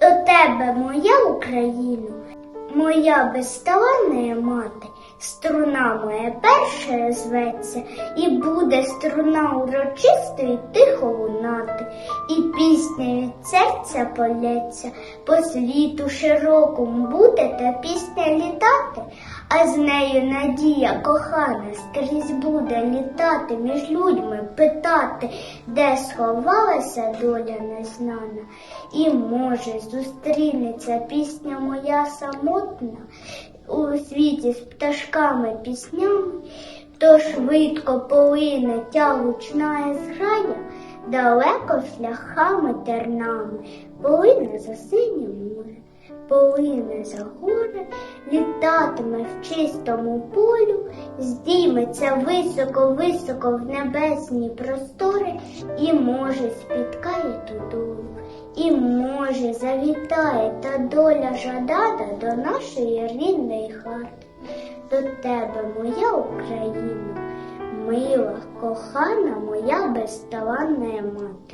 До тебе, моя Україна, моя безталанна мати, струна моя перша зветься, і буде струна урочистої тихо лунати, і пісня від серця полється, по світу широкому буде та пісня літати, а з нею надія кохана скрізь буде літати між людьми, питати, де сховалася доля незнана, і може зустрінеться пісня моя самотна у світі з пташками піснями, то швидко полине тя гучна зграя, далеко шляхами тернами, полине за синє море, полине за гори, літатиме в чистому полю, здійметься високо-високо в небесні простори і може спіткає ту долю. І може завітає та доля жадана до нашої рідної хати, до тебе, моя Україна, мила, кохана моя безталанна мати.